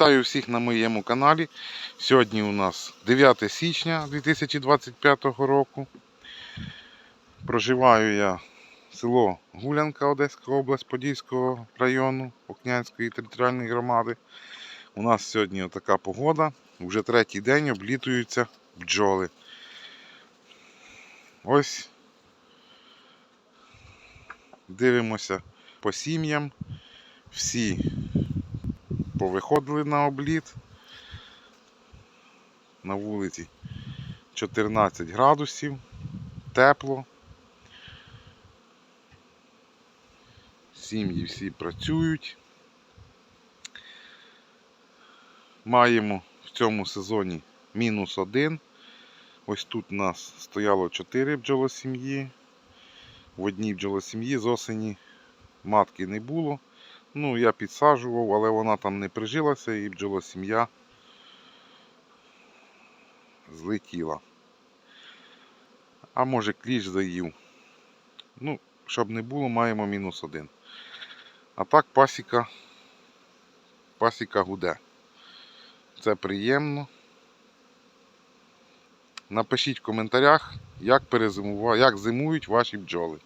Вітаю всіх на моєму каналі. Сьогодні у нас 9 січня 2025 року. Проживаю я село Гулянка, Одеська область Подільського району Окнянської територіальної громади. У нас сьогодні така погода. Вже третій день облітуються бджоли. Ось дивимося по сім'ям. Всі повиходили на обліт. На вулиці 14 градусів, тепло. Сім'ї всі працюють. Маємо в цьому сезоні мінус один. Ось тут у нас стояло 4 бджолосім'ї. В одній бджолосім'ї з осені матки не було. Ну, я підсаджував, але вона там не прижилася і бджолосім'я злетіла. А може кліщ заїв. Ну, щоб не було, маємо мінус один. А так пасіка, пасіка гуде. Це приємно. Напишіть в коментарях, як, як зимують ваші бджоли.